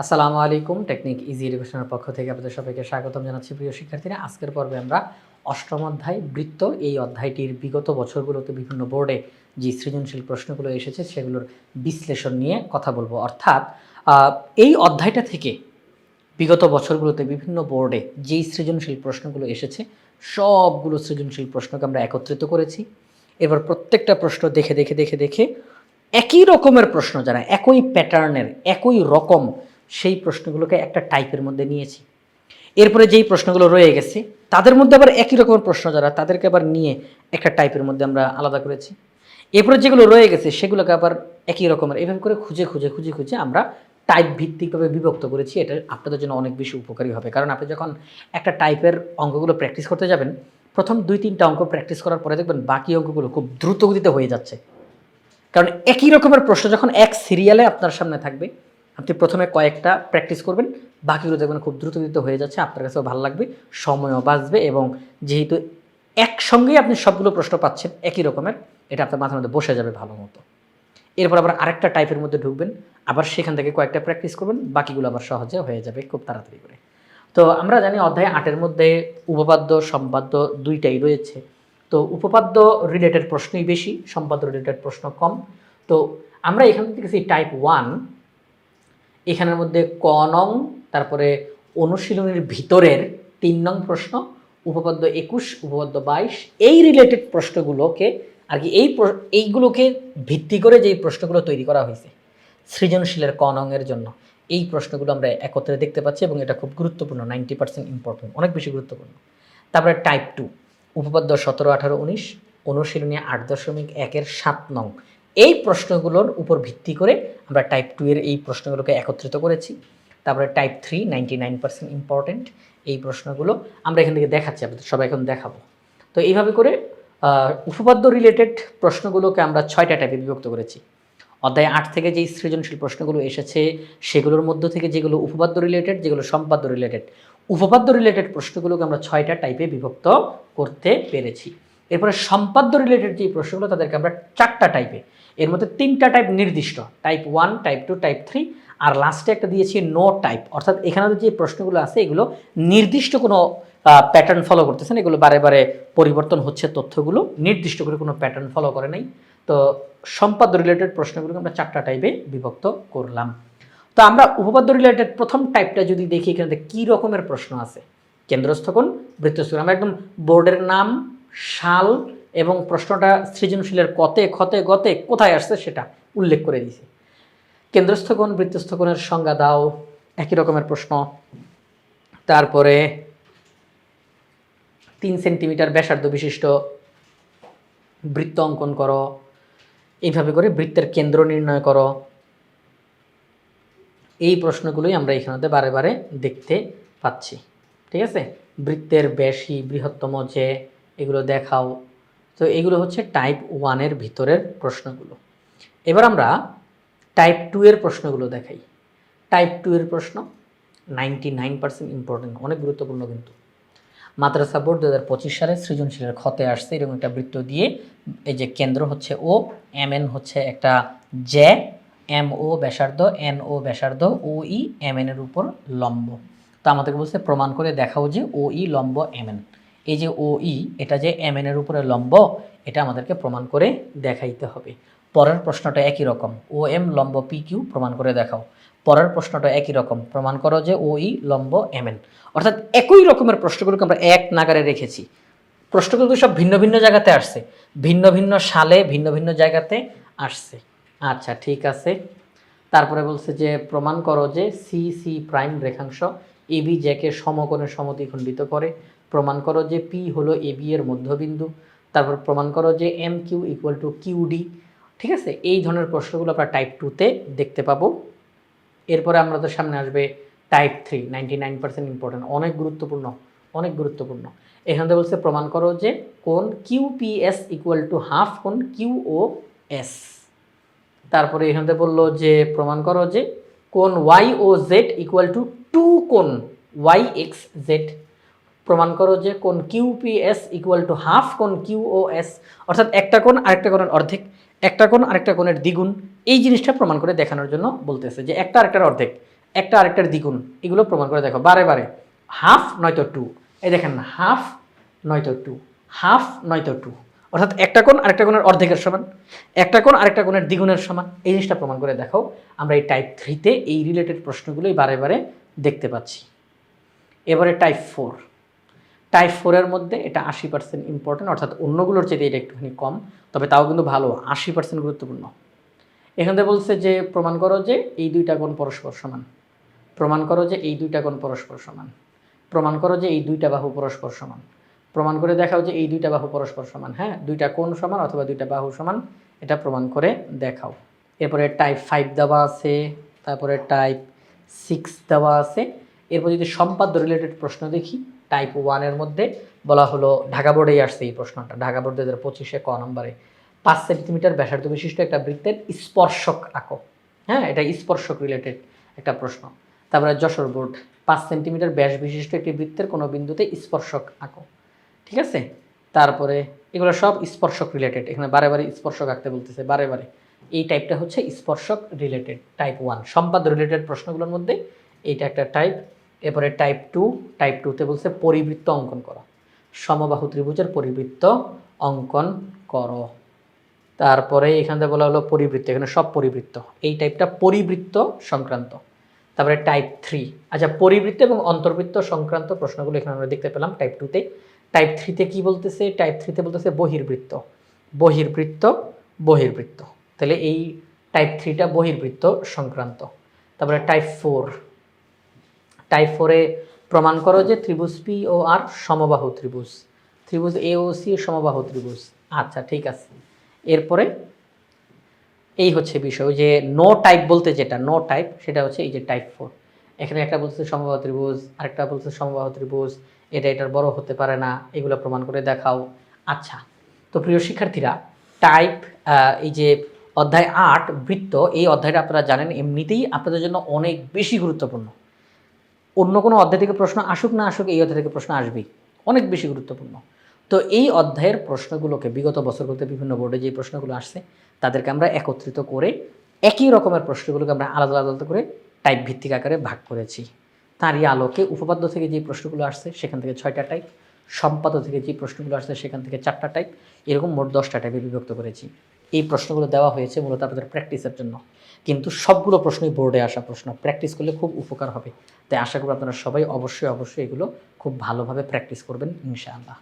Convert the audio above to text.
আসসালামু আলাইকুম, technique easy এডুকেশনের পক্ষ থেকে আপনাদের সবাইকে স্বাগতম জানাচ্ছি প্রিয় শিক্ষার্থীরা। আজকের পর্বে আমরা অষ্টম অধ্যায় বৃত্ত, এই অধ্যায়টির বিগত বছরগুলোতে বিভিন্ন বোর্ডে যে সৃজনশীল প্রশ্নগুলো এসেছে সেগুলোর বিশ্লেষণ নিয়ে কথা বলব। অর্থাৎ এই অধ্যায়টা থেকে বিগত বছরগুলোতে বিভিন্ন বোর্ডে যেই সৃজনশীল প্রশ্নগুলো এসেছে, সবগুলো সৃজনশীল প্রশ্নকে আমরা একত্রিত করেছি। এবার প্রত্যেকটা প্রশ্ন দেখে দেখে দেখে দেখে একই রকমের প্রশ্ন, যারা একই প্যাটার্নের একই রকম সেই প্রশ্নগুলোকে একটা টাইপের মধ্যে নিয়েছি। এরপরে যেই প্রশ্নগুলো রয়ে গেছে, তাদের মধ্যে আবার একই রকমের প্রশ্ন যারা, তাদেরকে আবার নিয়ে একটা টাইপের মধ্যে আমরা আলাদা করেছি। এরপরে যেগুলো রয়ে গেছে, সেগুলোকে আবার একই রকমের, এভাবে করে খুঁজে খুঁজে খুঁজে খুঁজে আমরা টাইপ ভিত্তিকভাবে বিভক্ত করেছি। এটা আপনাদের জন্য অনেক বেশি উপকারী হবে। কারণ আপনি যখন একটা টাইপের অঙ্কগুলো প্র্যাকটিস করতে যাবেন, প্রথম দুই তিনটা অঙ্ক প্র্যাকটিস করার পরে দেখবেন বাকি অঙ্কগুলো খুব দ্রুত গতিতে হয়ে যাচ্ছে। কারণ একই রকমের প্রশ্ন যখন এক সিরিয়ালে আপনার সামনে থাকবে আপনি প্রথমে কয়েকটা প্র্যাকটিস করবেন, বাকিগুলো দেখবেন খুব দ্রুত দ্রুত হয়ে যাচ্ছে, আপনার কাছেও ভালো লাগবে, সময়ও বাঁচবে এবং যেহেতু একসঙ্গেই আপনি সবগুলো প্রশ্ন পাচ্ছেন, একই রকমের, এটা আপনার মাথার মধ্যে বসে যাবে ভালো মতো। এরপর আবার আরেকটা টাইপের মধ্যে ঢুকবেন, আবার সেখান থেকে কয়েকটা প্র্যাকটিস করবেন, বাকিগুলো আবার সহজে হয়ে যাবে খুব তাড়াতাড়ি করে। তো আমরা জানি অধ্যায় আটের মধ্যে উপপাদ্য, সম্পাদ্য দুইটাই রয়েছে। তো উপপাদ্য রিলেটেড প্রশ্নই বেশি, সম্পাদ্য রিলেটেড প্রশ্ন কম। তো আমরা এখান থেকে দেখেছি টাইপ ওয়ান এখানের মধ্যে ক নং, তারপরে অনুশীলনের ভিতরের তিন নং প্রশ্ন, উপপাদ্য একুশ, উপপাদ্য বাইশ, এই রিলেটেড প্রশ্নগুলোকে আর কি এই এইগুলোকে ভিত্তি করে যেই প্রশ্নগুলো তৈরি করা হয়েছে, সৃজনশীলের ক নং এর জন্য, এই প্রশ্নগুলো আমরা একত্রে দেখতে পাচ্ছি এবং এটা খুব গুরুত্বপূর্ণ নাইনটি পার্সেন্ট ইম্পর্টেন্ট অনেক বেশি গুরুত্বপূর্ণ। তারপরে টাইপ টু উপপাদ্য সতেরো, আঠারো, উনিশ, অনুশীলনী আট দশমিক একের সাত নং এই প্রশ্নগুলোর উপর ভিত্তি করে আমরা টাইপ টু এর এই প্রশ্নগুলোকে একত্রিত করেছি। তারপরে type three ninety nine percent important এই প্রশ্নগুলো আমরা এখান থেকে দেখাচ্ছি, আপনাদের সবাই এখন দেখাবো। তো এইভাবে করে উপপাদ্য রিলেটেড প্রশ্নগুলোকে আমরা ছয়টা টাইপে বিভক্ত করেছি। অধ্যায় আট থেকে যেই সৃজনশীল প্রশ্নগুলো এসেছে, সেগুলোর মধ্য থেকে যেগুলো উপপাদ্য রিলেটেড যেগুলো সম্পাদ্য রিলেটেড উপপাদ্য রিলেটেড প্রশ্নগুলোকে আমরা ছয়টা টাইপে বিভক্ত করতে পেরেছি। এরপরে সম্পাদ্য রিলেটেড যে প্রশ্নগুলো, তাদেরকে আমরা চারটা টাইপে এর মধ্যে তিনটা টাইপ নির্দিষ্ট। Type one type two type three আর লাস্টে একটা দিয়েছি নো টাইপ অর্থাৎ এখানে যে প্রশ্নগুলো আছে, এগুলো নির্দিষ্ট কোনো প্যাটার্ন ফলো করতেছেন এগুলো বারে বারে পরিবর্তন হচ্ছে তথ্যগুলো। নির্দিষ্ট করে কোনো প্যাটার্ন ফলো করে নাই। তো সম্পাদ্য রিলেটেড প্রশ্নগুলোকে আমরা চারটা টাইপে বিভক্ত করলাম। তো আমরা উপপাদ্য রিলেটেড প্রথম টাইপটা যদি দেখি, এখানে কী রকমের প্রশ্ন আছে? কেন্দ্রস্থ কোণ, বৃত্তস্থ আমরা একদম বোর্ডের নাম সাল এবং প্রশ্নটা সৃজনশীলের কতে, ক্ষতে, গতে কোথায় আসছে সেটা উল্লেখ করে দিয়েছি। কেন্দ্রস্থ কোণ বৃত্তস্থ কোণের সংজ্ঞা দাও, একই রকমের প্রশ্ন। তারপরে তিন সেন্টিমিটার ব্যাসার্ধ বিশিষ্ট বৃত্ত অঙ্কন করো। এইভাবে করে বৃত্তের কেন্দ্র নির্ণয় করো। এই প্রশ্নগুলোই আমরা এখানে বারে বারে দেখতে পাচ্ছি। ঠিক আছে? বৃত্তের বেশি বৃহত্তম যে এগুলো দেখাও। তো এগুলো হচ্ছে টাইপ ওয়ানের ভিতরের প্রশ্নগুলো। এবার আমরা টাইপ টু এর প্রশ্নগুলো দেখাই। টাইপ টু এর প্রশ্ন নাইনটি নাইন পার্সেন্ট ইম্পর্টেন্ট অনেক গুরুত্বপূর্ণ কিন্তু। মাদ্রাসা বোর্ড দু হাজার পঁচিশ সালে সৃজনশীলের ক্ষতে আসছে, এরকম একটা বৃত্ত দিয়ে এই যে কেন্দ্র হচ্ছে ও এম এন হচ্ছে একটা জে এম ও ব্যাসার্ধ এন ও ব্যাসার্ধ ও ই এম এন এর উপর লম্ব। তো আমাদেরকে বলছে প্রমাণ করে দেখাও যে ও ই লম্ব এম এন এই যে ও ই এটা যে এম এর উপরে লম্ব, এটা আমাদেরকে প্রমাণ করে দেখাইতে হবে। পরের প্রশ্নটা একই রকম। ও এম লম্ব পি কিউ প্রমাণ করে দেখাও। পরের প্রশ্নটা একই রকম। প্রমাণ করো যে ও ই লম্ব এম এন অর্থাৎ একই রকমের প্রশ্নগুলোকে আমরা এক নাগারে রেখেছি। প্রশ্নগুলো সব ভিন্ন ভিন্ন জায়গাতে আসছে। ভিন্ন ভিন্ন সালে, ভিন্ন ভিন্ন জায়গাতে আসছে। আচ্ছা ঠিক আছে। তারপরে বলছে যে, প্রমাণ করো যে সি সি প্রাইম রেখাংশ এবি জ্যাকে সমকোণের সমদ্বিখণ্ডিত করে। প্রমাণ করো যে পি হলো এ বি এর মধ্যবিন্দু, তারপর প্রমাণ করো যে M Q equal to QD ঠিক আছে? এই ধরনের প্রশ্নগুলো আমরা টাইপ টুতে দেখতে পাবো। এরপরে আমরা তো সামনে আসবে type three ninety nine percent important অনেক গুরুত্বপূর্ণ অনেক গুরুত্বপূর্ণ। এখান থেকে বলছে প্রমাণ করো যে কোন Q P S equal to half কোন কিউ ও এস তারপরে এখান থেকে বলল যে প্রমাণ করো যে কোন Y O Z equal to two কোন ওয়াই এক্স জেড প্রমাণ করো যে কোন কিউপিএস ইকুয়াল টু হাফ কোন কিউ ও এস অর্থাৎ একটা কোণ, আরেকটা কোণের অর্ধেক, একটা কোণ, আরেকটা কোণের দ্বিগুণ, এই জিনিসটা প্রমাণ করে দেখানোর জন্য বলতেছে যে একটা আরেকটার অর্ধেক, একটা আরেকটার দ্বিগুণ, এগুলো প্রমাণ করে দেখো, বারে বারে হাফ নয়তো টু এই দেখেন হাফ নয়তো টু হাফ নয়তো টু অর্থাৎ একটা কোণ, আরেকটা কোণের অর্ধেকের সমান, একটা কোণ, আরেকটা কোণের দ্বিগুণের সমান, এই জিনিসটা প্রমাণ করে দেখো, আমরা এই টাইপ থ্রিতে এই রিলেটেড প্রশ্নগুলোই বারে বারে দেখতে পাচ্ছি। এবারে টাইপ ফোর টাইপ ফোরের মধ্যে এটা আশি পার্সেন্ট ইম্পর্টেন্ট অর্থাৎ অন্যগুলোর চেয়ে এটা একটুখানি কম, তবে তাও কিন্তু ভালো, আশি পার্সেন্ট গুরুত্বপূর্ণ। এখান থেকে বলছে যে, প্রমাণ করো যে এই দুইটা কোণ পরস্পর সমান। প্রমাণ করো যে এই দুইটা কোণ পরস্পর সমান। প্রমাণ করো যে এই দুইটা বাহু পরস্পর সমান। প্রমাণ করে দেখাও যে এই দুইটা বাহু পরস্পর সমান। হ্যাঁ দুইটা কোণ সমান অথবা দুইটা বাহু সমান, এটা প্রমাণ করে দেখাও। এরপরে টাইপ ফাইভ দেওয়া আছে, তারপরে টাইপ সিক্স দেওয়া আছে। এরপর যদি সম্পাদ্য রিলেটেড প্রশ্ন দেখি টাইপ ওয়ানের মধ্যে বলা হলো ঢাকা বোর্ডেই আসছে এই প্রশ্নটা। ঢাকা বোর্ড দু হাজার পঁচিশে ক নম্বরে, পাঁচ সেন্টিমিটার ব্যাসার্ধ বিশিষ্ট একটা বৃত্তের স্পর্শক আঁকো। হ্যাঁ এটা স্পর্শক রিলেটেড একটা প্রশ্ন। তারপরে যশোর বোর্ড, পাঁচ সেন্টিমিটার ব্যাস বিশিষ্ট একটি বৃত্তের কোনো বিন্দুতে স্পর্শক আঁকো। ঠিক আছে? তারপরে এগুলো সব স্পর্শক রিলেটেড এখানে বারে বারে স্পর্শক আঁকতে বলতেছে, বারে বারে। এই টাইপটা হচ্ছে স্পর্শক রিলেটেড টাইপ ওয়ান সম্পাদ রিলেটেড প্রশ্নগুলোর মধ্যে এইটা একটা টাইপ এরপরে টাইপ টু টাইপ টুতে বলছে পরিবৃত্ত অঙ্কন করো। সমবাহু ত্রিভুজের পরিবৃত্ত অঙ্কন করো। তারপরে এখান বলা হলো পরিবৃত্ত, এখানে সব পরিবৃত্ত। এই টাইপটা পরিবৃত্ত সংক্রান্ত। তারপরে টাইপ থ্রি আচ্ছা পরিবৃত্ত এবং অন্তর্বৃত্ত সংক্রান্ত প্রশ্নগুলো এখানে আমরা দেখতে পেলাম টাইপ টুতে টাইপ থ্রিতে কি বলতেছে? টাইপ থ্রিতে বলতেছে বহির্বৃত্ত। বহির্বৃত্ত বহির্বৃত্ত। তাহলে এই টাইপ থ্রিটা বহির্বৃত্ত সংক্রান্ত। তারপরে টাইপ ফোর টাইপ ফোরে প্রমাণ করো যে ত্রিভুজ পি ও আর সমবাহু ত্রিভুজ। ত্রিভুজ এ ও সি সমবাহু ত্রিভুজ। আচ্ছা ঠিক আছে। এরপরে এই হচ্ছে বিষয় যে নো টাইপ বলতে যেটা নো টাইপ সেটা হচ্ছে এই যে টাইপ ফোর এখানে একটা বলছে সমবাহু ত্রিভুজ, আরেকটা বলছে সমবাহ ত্রিভুজ, এটা এটার বড় হতে পারে না, এগুলো প্রমাণ করে দেখাও। আচ্ছা তো প্রিয় শিক্ষার্থীরা টাইপ এই যে অধ্যায় আট বৃত্ত, এই অধ্যায়টা আপনারা জানেন, এমনিতেই আপনাদের জন্য অনেক বেশি গুরুত্বপূর্ণ। অন্য কোনো অধ্যায় থেকে প্রশ্ন আসুক না আসুক, এই অধ্যায় থেকে প্রশ্ন আসবেই। অনেক বেশি গুরুত্বপূর্ণ। তো এই অধ্যায়ের প্রশ্নগুলোকে বিগত বছরগুলোতে বিভিন্ন বোর্ডে যে প্রশ্নগুলো আসছে, তাদেরকে আমরা একত্রিত করে একই রকমের প্রশ্নগুলোকে আমরা আলাদা আলাদা করে টাইপ ভিত্তিক আকারে ভাগ করেছি। তারই আলোকে উপপাদ্য থেকে যে প্রশ্নগুলো আসছে, সেখান থেকে ছয়টা টাইপ সম্পাদ্য থেকে যে প্রশ্নগুলো আসছে, সেখান থেকে চারটা টাইপ এরকম মোট দশটা টাইপে বিভক্ত করেছি। এই প্রশ্নগুলো দেওয়া হয়েছে মূলত আপনাদের প্র্যাকটিসের জন্য। কিন্তু সবগুলো প্রশ্নই বোর্ডে আসা প্রশ্ন। প্র্যাকটিস করলে খুব উপকার হবে। তাই আশা করি আপনারা সবাই অবশ্যই অবশ্যই এগুলো খুব ভালোভাবে প্র্যাকটিস করবেন, ইনশাআল্লাহ।